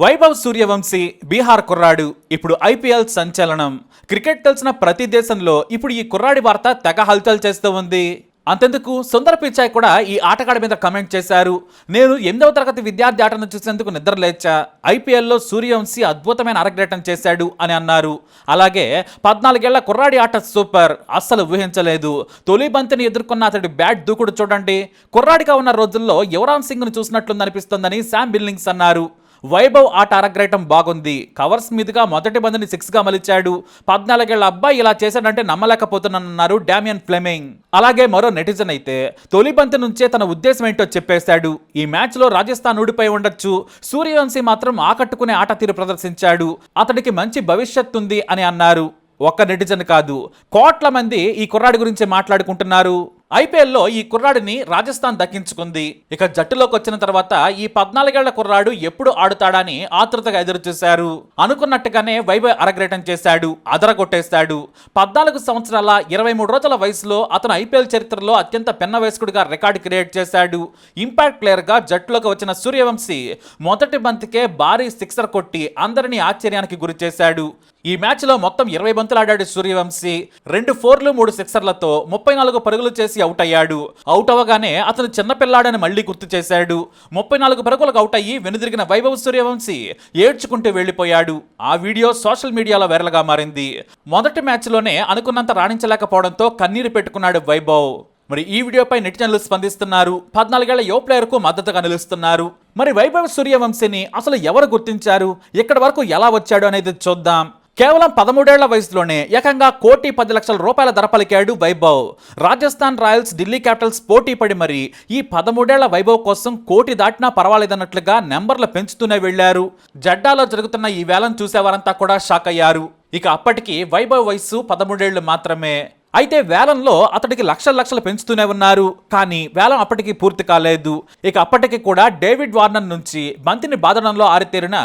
వైభవ్ సూర్యవంశీ బీహార్ కుర్రాడు. ఇప్పుడు ఐపీఎల్ సంచలనం. క్రికెట్ తెలిసిన ప్రతి దేశంలో ఇప్పుడు ఈ కుర్రాడి వార్త తెగ హల్చల్ చేస్తూ ఉంది. అంతెందుకు? సుందర పిచాయ్ కూడా ఈ ఆటగాడి మీద కమెంట్ చేశారు. నేను ఎనిమిదవ తరగతి విద్యార్థి ఆటను చూసేందుకు నిద్ర లేచా. ఐపీఎల్లో సూర్యవంశీ అద్భుతమైన అరగ్రేటం చేశాడు అని అన్నారు. అలాగే పద్నాలుగేళ్ళ కుర్రాడి ఆట సూపర్. అస్సలు ఊహించలేదు. తొలి బంతిని ఎదుర్కొన్న అతడి బ్యాట్ దూకుడు చూడండి. కుర్రాడిగా ఉన్న రోజుల్లో యువరాజ్ సింగ్ను చూసినట్లుందనిపిస్తోందని శామ్ బిల్లింగ్స్ అన్నారు. వైభవ్ ఆట అరగ్రయటం బాగుంది. కవర్స్ మీదుగా మొదటి బంతిని సిక్స్గా మలిచాడు. పద్నాలుగేళ్ళ అబ్బాయి ఇలా చేశాడంటే నమ్మలేకపోతున్నానన్నారు డామియన్ ఫ్లెమింగ్. అలాగే మరో నెటిజన్ అయితే తొలి బంతి నుంచే తన ఉద్దేశం ఏంటో చెప్పేశాడు. ఈ మ్యాచ్లో రాజస్థాన్ ఊడిపోయి ఉండొచ్చు. సూర్యవంశీ మాత్రం ఆకట్టుకునే ఆట తీరు ప్రదర్శించాడు. అతడికి మంచి భవిష్యత్ ఉంది అని అన్నారు. ఒక్క నెటిజన్ కాదు కోట్ల మంది ఈ కుర్రాడి గురించి మాట్లాడుకుంటున్నారు. ఐపీఎల్లో ఈ కుర్రాడిని రాజస్థాన్ దక్కించుకుంది. ఇక జట్టులోకి వచ్చిన తర్వాత ఈ పద్నాలుగేళ్ళ కుర్రాడు ఎప్పుడు ఆడుతాడని ఆతృతగా ఎదురు చూశారు అనుకున్నట్టుగానే వైభవ్ అరగ్రేటం చేశాడు అదరగొట్టేశాడు. పద్నాలుగు సంవత్సరాల ఇరవై మూడు రోజుల వయసులో అతను ఐపీఎల్ చరిత్రలో అత్యంత పెన్న వయస్కుడిగా రికార్డు క్రియేట్ చేశాడు. ఇంపాక్ట్ ప్లేయర్గా జట్టులోకి వచ్చిన సూర్యవంశీ మొదటి బంతికే భారీ సిక్సర్ కొట్టి అందరినీ ఆశ్చర్యానికి గురి చేశాడు. ఈ మ్యాచ్లో మొత్తం ఇరవై బంతులు ఆడాడు సూర్యవంశీ. రెండు ఫోర్లు మూడు సిక్సర్లతో ముప్పై నాలుగు పరుగులు చేసి అవుట్ అయ్యాడు. అవుట్ అవ్వగానే అతను చిన్నపిల్లాడని మళ్ళీ గుర్తు చేశాడు. ముప్పై నాలుగు పరుగులకు అవుట్ అయ్యి వెనుదిరిగిన వైభవ్ సూర్యవంశీ ఏడ్చుకుంటూ వెళ్ళిపోయాడు ఆ వీడియో సోషల్ మీడియాలో వైరల్గా మారింది. మొదటి మ్యాచ్లోనే అనుకున్నంత రాణించలేకపోవడంతో కన్నీరు పెట్టుకున్నాడు వైభవ్. మరి ఈ వీడియోపై నెటిజన్లు స్పందిస్తున్నారు. పద్నాలుగేళ్ళ యువ ప్లేయర్కు మద్దతుగా నిలుస్తున్నారు. మరి వైభవ్ సూర్యవంశీని అసలు ఎవరు గుర్తించారు? ఇక్కడి వరకు ఎలా వచ్చాడు అనేది చూద్దాం. కేవలం పదమూడేళ్ళ వయసులోనే ఏకంగా కోటి పది లక్షల రూపాయల ధర పలికాడు వైభవ్. రాజస్థాన్ రాయల్స్ ఢిల్లీ క్యాపిటల్స్ పోటీ పడి మరి ఈ పదమూడేళ్ళ వైభవ్ కోసం కోటి దాటినా పర్వాలేదన్నట్లుగా నెంబర్లు పెంచుతూనే వెళ్ళారు జడ్డాలో జరుగుతున్న ఈ వేలం చూసేవారంతా కూడా షాక్ అయ్యారు ఇక అప్పటికి వైభవ్ వయసు పదమూడేళ్ళు మాత్రమే. అయితే వేలంలో అతడికి లక్షల లక్షలు పెంచుతూనే ఉన్నారు. కానీ వేలం అప్పటికి పూర్తి కాలేదు. ఇక అప్పటికి కూడా డేవిడ్ వార్నర్ నుంచి బంతిని బాధడంలో ఆరితేరిన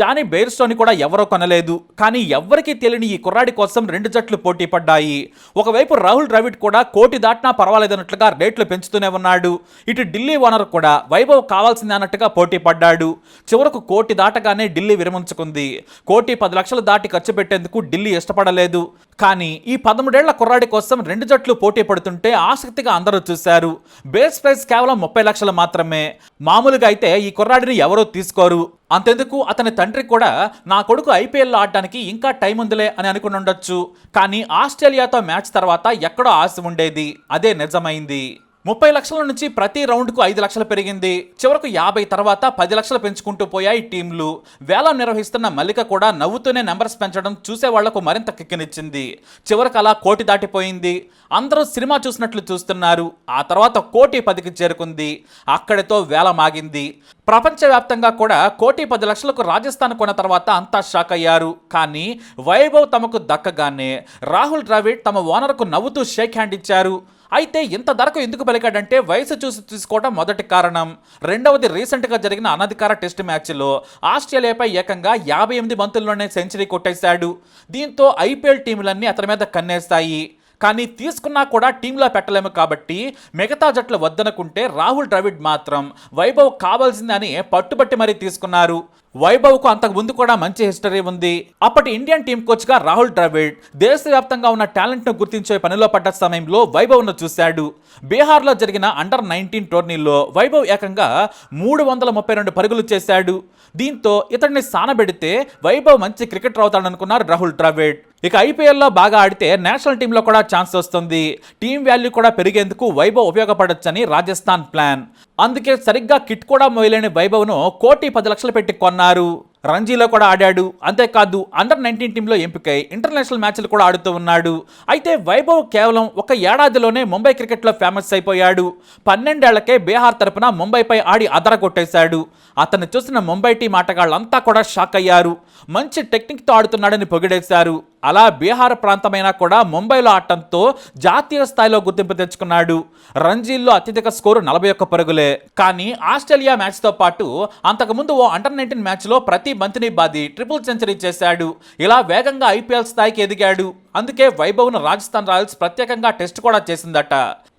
జానీ బెయిర్స్టోని కూడా ఎవరో కొనలేదు. కానీ ఎవ్వరికీ తెలియని ఈ కుర్రాడి కోసం రెండు జట్లు పోటీ పడ్డాయి. ఒకవైపు రాహుల్ ద్రవిడ్ కూడా కోటి దాటినా పర్వాలేదన్నట్లుగా రేట్లు పెంచుతూనే ఉన్నాడు. ఇటు ఢిల్లీ ఓనర్ కూడా వైభవ్ కావాల్సింది అన్నట్టుగా పోటీ పడ్డాడు. చివరకు కోటి దాటగానే ఢిల్లీ విరమించుకుంది. కోటి పది లక్షలు దాటి ఖర్చు పెట్టేందుకు ఢిల్లీ ఇష్టపడలేదు. కానీ ఈ పదమూడేళ్ళ కుర్రాడి కోసం రెండు జట్లు పోటీ పడుతుంటే ఆసక్తిగా అందరూ చూశారు. బేస్ ప్రైస్ కేవలం ముప్పై లక్షలు మాత్రమే. మామూలుగా అయితే ఈ కుర్రాడిని ఎవరూ తీసుకోరు. అంతెందుకు అతని తండ్రి కూడా నా కొడుకు ఐపీఎల్లో ఆడడానికి ఇంకా టైం ఉందిలే అని అనుకుని ఉండొచ్చు కానీ ఆస్ట్రేలియాతో మ్యాచ్ తర్వాత ఎక్కడో ఆశ ఉండేది. అదే నిజమైంది. ముప్పై లక్షల నుంచి ప్రతి రౌండ్కు ఐదు లక్షలు పెరిగింది. చివరకు యాభై తర్వాత పది లక్షలు పెంచుకుంటూ పోయాయి టీంలు. వేలం నిర్వహిస్తున్న మల్లిక కూడా నవ్వుతూనే నెంబర్స్ పెంచడం చూసే వాళ్ళకు మరింత కిక్కినిచ్చింది. చివరకు అలా కోటి దాటిపోయింది. అందరూ సినిమా చూసినట్లు చూస్తున్నారు. ఆ తర్వాత కోటి పదికి చేరుకుంది. అక్కడితో వేల మాగింది ప్రపంచవ్యాప్తంగా కూడా కోటి పది లక్షలకు రాజస్థాన్ కొన్న తర్వాత అంతా షాక్ అయ్యారు. కానీ వైభవ్ తమకు దక్కగానే రాహుల్ ద్రావిడ్ తమ ఓనర్కు నవ్వుతూ షేక్ హ్యాండ్ ఇచ్చారు. అయితే ఇంత ధరకు ఎందుకు పలికాడంటే వయసు చూసి తీసుకోవడం మొదటి కారణం. రెండవది రీసెంట్గా జరిగిన అనధికార టెస్ట్ మ్యాచ్లో ఆస్ట్రేలియాపై ఏకంగా యాభై ఎనిమిది బంతుల్లోనే సెంచరీ కొట్టేశాడు. దీంతో ఐపీఎల్ టీములన్నీ అతని మీద కన్నేస్తాయి. కానీ తీసుకున్నా కూడా టీంలో పెట్టలేము కాబట్టి మిగతా జట్లు వద్దనుకుంటే రాహుల్ ద్రవిడ్ మాత్రం వైభవ్ కావాల్సిందని పట్టుబట్టి మరీ తీసుకున్నారు. వైభవ్కు అంతకు ముందు కూడా మంచి హిస్టరీ ఉంది. అప్పటి ఇండియన్ టీం కోచ్గా రాహుల్ ద్రవిడ్ దేశవ్యాప్తంగా ఉన్న టాలెంట్ను గుర్తించే పనిలో పడ్డ సమయంలో వైభవ్ను చూశాడు. బీహార్లో జరిగిన అండర్ నైన్టీన్ టోర్నీలో వైభవ్ ఏకంగా మూడు వందల ముప్పై రెండు పరుగులు చేశాడు. దీంతో ఇతడిని సానబెడితే వైభవ్ మంచి క్రికెటర్ అవుతాడనుకున్నారు రాహుల్ ద్రవిడ్. ఇక ఐపీఎల్లో బాగా ఆడితే నేషనల్ టీంలో కూడా ఛాన్స్ వస్తుంది. టీం వాల్యూ కూడా పెరిగేందుకు వైభవ్ ఉపయోగపడొచ్చని రాజస్థాన్ ప్లాన్. అందుకే సరిగ్గా కిట్ కూడా మోయలేని వైభవ్ను కోటి పది లక్షలు పెట్టి కొన్నారు. రంజీలో కూడా ఆడాడు. అంతేకాదు అండర్ నైన్టీన్ టీంలో ఎంపికై ఇంటర్నేషనల్ మ్యాచ్లు కూడా ఆడుతూ ఉన్నాడు. అయితే వైభవ్ కేవలం ఒక ఏడాదిలోనే ముంబై క్రికెట్లో ఫేమస్ అయిపోయాడు. పన్నెండేళ్ళకే బీహార్ తరపున ముంబైపై ఆడి అదర కొట్టేశాడు అతన్ని చూసిన ముంబై టీం ఆటగాళ్ళంతా కూడా షాక్ అయ్యారు. మంచి టెక్నిక్తో ఆడుతున్నాడని పొగిడేశారు. అలా బీహార్ ప్రాంతమైనా కూడా ముంబైలో ఆడటంతో జాతీయ స్థాయిలో గుర్తింపు తెచ్చుకున్నాడు. రంజీల్లో అత్యధిక స్కోరు నలభై ఒక్క పరుగులే. కానీ ఆస్ట్రేలియా మ్యాచ్తో పాటు అంతకుముందు ఓ అండర్ నైన్టీన్ మ్యాచ్లో ప్రతి బంతిని బాది ట్రిపుల్ సెంచరీ చేశాడు. ఇలా వేగంగా ఐపీఎల్ స్థాయికి ఎదిగాడు. అందుకే వైభవ్ను రాజస్థాన్ రాయల్స్ ప్రత్యేకంగా టెస్ట్ కూడా చేసిందట.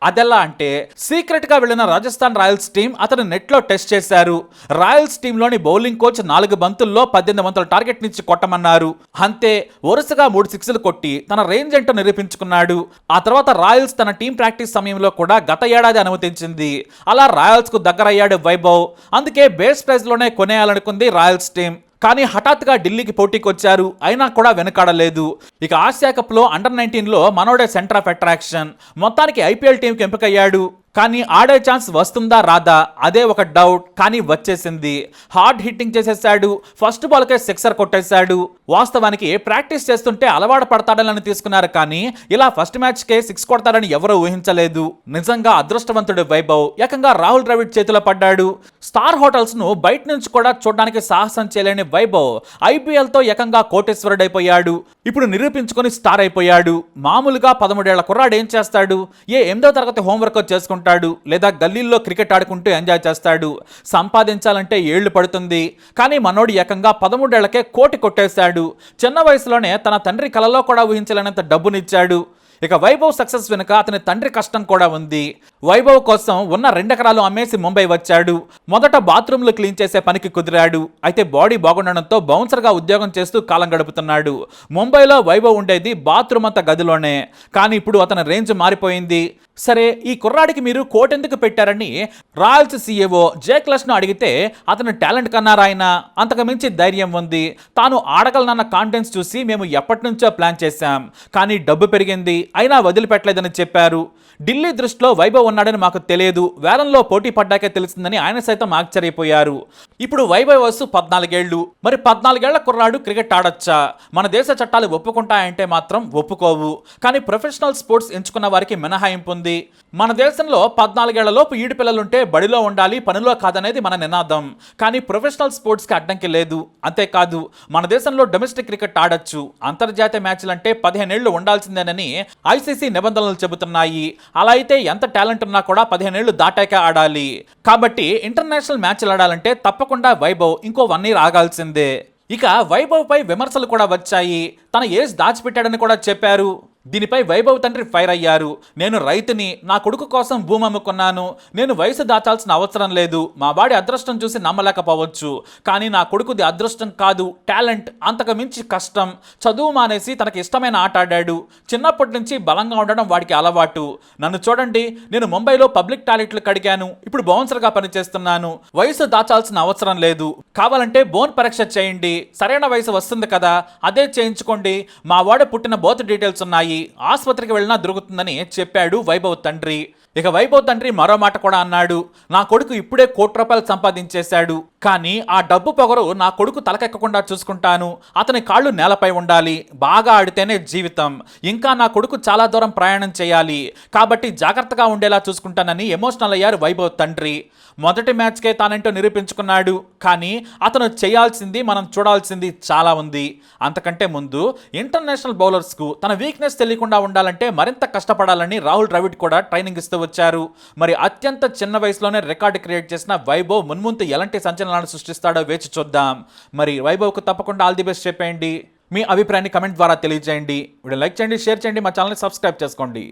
అదెలా అంటే సీక్రెట్గా వెళ్ళిన రాజస్థాన్ రాయల్స్ టీం అతను నెట్లో టెస్ట్ చేశారు. రాయల్స్ టీంలోని బౌలింగ్ కోచ్ నాలుగు బంతుల్లో పద్దెనిమిది వందల టార్గెట్ నుంచి కొట్టమన్నారు. అంతే వరుసగా మూడు సిక్స్లు కొట్టి తన రేంజ్ ఏంటో నిరూపించుకున్నాడు. ఆ తర్వాత రాయల్స్ తన టీం ప్రాక్టీస్ సమయంలో కూడా గత ఏడాది అనుమతించింది. అలా రాయల్స్కు దగ్గరయ్యాడు వైభవ్. అందుకే బేస్ ప్రైజ్లోనే కొనేయాలనుకుంది రాయల్స్ టీం. కానీ హఠాత్తుగా ఢిల్లీకి పోటీకి వచ్చారు అయినా కూడా వెనకాడలేదు. ఇక ఆసియా కప్లో అండర్ నైన్టీన్లో మనోడే సెంటర్ ఆఫ్ అట్రాక్షన్ మొత్తానికి ఐపీఎల్ టీంకి ఎంపికయ్యాడు. కానీ ఆడే ఛాన్స్ వస్తుందా రాదా? అదే ఒక డౌట్. కానీ వచ్చేసింది. హార్డ్ హిట్టింగ్ చేసేసాడు. ఫస్ట్ బాల్కే సిక్సర్ కొట్టేశాడు. వాస్తవానికి ప్రాక్టీస్ చేస్తుంటే అలవాటు పడతాడని తీసుకున్నారు కానీ ఇలా ఫస్ట్ మ్యాచ్ కే సిక్స్ కొడతాడని ఎవరూ ఊహించలేదు. నిజంగా అదృష్టవంతుడు వైభవ్. ఏకంగా రాహుల్ ద్రవిడ్ చేతిలో పడ్డాడు. స్టార్ హోటల్స్ను బయట నుంచి కూడా చూడడానికి సాహసం చేయలేని వైభవ్ ఐపీఎల్తో ఏకంగా కోటేశ్వరుడైపోయాడు. ఇప్పుడు నిరూపించుకొని స్టార్ అయిపోయాడు. మామూలుగా పదమూడేళ్ళ కుర్రాడు ఏం చేస్తాడు? ఏ ఎనిమిదో తరగతి హోంవర్క్ చేసుకుంటాడు? లేదా గల్లీల్లో క్రికెట్ ఆడుకుంటూ ఎంజాయ్ చేస్తాడు. సంపాదించాలంటే ఏళ్ళు పడుతుంది. కానీ మనోడు ఏకంగా పదమూడేళ్ళకే కోటి కొట్టేశాడు. చిన్న వయసులోనే తన తండ్రి కలలో కూడా ఊహించలేనంత డబ్బునిచ్చాడు. ఇక వైభవ్ సక్సెస్ వెనుక అతని తండ్రి కష్టం కూడా ఉంది. వైభవ్ కోసం ఉన్న రెండెకరాలు అమ్మేసి ముంబై వచ్చాడు. మొదట బాత్రూంలు క్లీన్ చేసే పనికి కుదిరాడు. అయితే బాడీ బాగుండడంతో బౌన్సర్గా ఉద్యోగం చేస్తూ కాలం గడుపుతున్నాడు. ముంబైలో వైభవ్ ఉండేది బాత్రూమ్ అంత గదిలోనే. కానీ ఇప్పుడు అతని రేంజ్ మారిపోయింది. సరే ఈ కుర్రాడికి మీరు కోటెందుకు పెట్టారని రాయల్స్ సీఏఓ జేక్లస్ను అడిగితే అతని టాలెంట్ కన్నారాయన అంతకు మించి ధైర్యం ఉంది. తాను ఆడగలనన్న కాంటెంట్స్ చూసి మేము ఎప్పటి నుంచో ప్లాన్ చేశాం. కానీ డబ్బు పెరిగింది. అయినా వదిలిపెట్టలేదని చెప్పారు. ఢిల్లీ దృష్టిలో వైభవ్ ఉన్నాడని మాకు తెలియదు. వేలంలో పోటీ పడ్డాకే తెలిసిందని ఆయన సైతం ఆశ్చర్యపోయారు. ఇప్పుడు వైభవ్ వయస్సు పద్నాలుగేళ్ళు మరి పద్నాలుగేళ్ళ కుర్రాడు క్రికెట్ ఆడొచ్చా? మన దేశ చట్టాలు ఒప్పుకుంటాయంటే మాత్రం ఒప్పుకోవు. కానీ ప్రొఫెషనల్ స్పోర్ట్స్ ఎంచుకున్న వారికి మినహాయింపు ఉంది. మన దేశంలో పద్నాలుగేళ్ళలోపు ఈడు పిల్లలుంటే బడిలో ఉండాలి పనిలో కాదనేది మన నినాదం. కానీ ప్రొఫెషనల్ స్పోర్ట్స్కి అడ్డంకి లేదు. అంతేకాదు మన దేశంలో డొమెస్టిక్ క్రికెట్ ఆడొచ్చు. అంతర్జాతీయ మ్యాచ్లంటే పదిహేనేళ్ళు ఉండాల్సిందేనని ఐసీసీ నిబంధనలు చెబుతున్నాయి. అలా అయితే ఎంత టాలెంట్ ఉన్నా కూడా పదిహేనేళ్ళు దాటాక ఆడాలి. కాబట్టి ఇంటర్నేషనల్ మ్యాచ్లు ఆడాలంటే తప్పకుండా వైభవ్ ఇంకో వన్ ఇయర్ ఆగాల్సిందే. ఇక వైభవ్ పై విమర్శలు కూడా వచ్చాయి. తన ఏజ్ దాచిపెట్టాడని కూడా చెప్పారు. దీనిపై వైభవ్ తండ్రి ఫైర్ అయ్యారు. నేను రైతుని నా కొడుకు కోసం భూమి అమ్ముకున్నాను. నేను వయసు దాచాల్సిన అవసరం లేదు. మా వాడి అదృష్టం చూసి నమ్మలేకపోవచ్చు. కానీ నా కొడుకుది అదృష్టం కాదు టాలెంట్ అంతకు మించి కష్టం. చదువు మానేసి తనకి ఇష్టమైన ఆట ఆడాడు. చిన్నప్పటి నుంచి బలంగా ఉండడం వాడికి అలవాటు. నన్ను చూడండి నేను ముంబైలో పబ్లిక్ టాయిలెట్లు కడిగాను. ఇప్పుడు బౌన్సర్గా పనిచేస్తున్నాను. వయసు దాచాల్సిన అవసరం లేదు. కావాలంటే బోన్ పరీక్ష చేయండి. సరైన వయసు వస్తుంది కదా అదే చేయించుకోండి. మా వాడు పుట్టిన బోత్ డీటెయిల్స్ ఉన్నాయి. ఆసుపత్రికి వెళ్ళినా దొరుకుతుందని చెప్పాడు వైభవ్ తండ్రి. ఇక వైభవ్ తండ్రి మరో మాట కూడా అన్నాడు. నా కొడుకు ఇప్పుడే కోటి రూపాయలు సంపాదించేశాడు. కానీ ఆ డబ్బు పొగరు నా కొడుకు తలకెక్కకుండా చూసుకుంటాను. అతని కాళ్ళు నేలపై ఉండాలి. బాగా ఆడితేనే జీవితం. ఇంకా నా కొడుకు చాలా దూరం ప్రయాణం చేయాలి. కాబట్టి జాగ్రత్తగా ఉండేలా చూసుకుంటానని ఎమోషనల్ అయ్యారు వైభవ్ తండ్రి. మొదటి మ్యాచ్కే తానేంటో నిరూపించుకున్నాడు. కానీ అతను చేయాల్సింది మనం చూడాల్సింది చాలా ఉంది. అంతకంటే ముందు ఇంటర్నేషనల్ బౌలర్స్కు తన వీక్నెస్ తెలియకుండా ఉండాలంటే మరింత కష్టపడాలని రాహుల్ ద్రవిడ్ కూడా ట్రైనింగ్ ఇస్తూ వచ్చారు. మరి అత్యంత చిన్న వయసులోనే రికార్డు క్రియేట్ చేసిన వైభవ్ మున్ముందు ఎలాంటి సంచలనాలు సృష్టిస్తాడో వేచి చూద్దాం. మరి వైభవ్కు తప్పకుండా ఆల్ ది బెస్ట్ చెప్పేయండి. మీ అభిప్రాయాన్ని కమెంట్ ద్వారా తెలియజేయండి. వీడియో లైక్ చేయండి షేర్ చేయండి మా ఛానల్ని సబ్స్క్రైబ్ చేసుకోండి.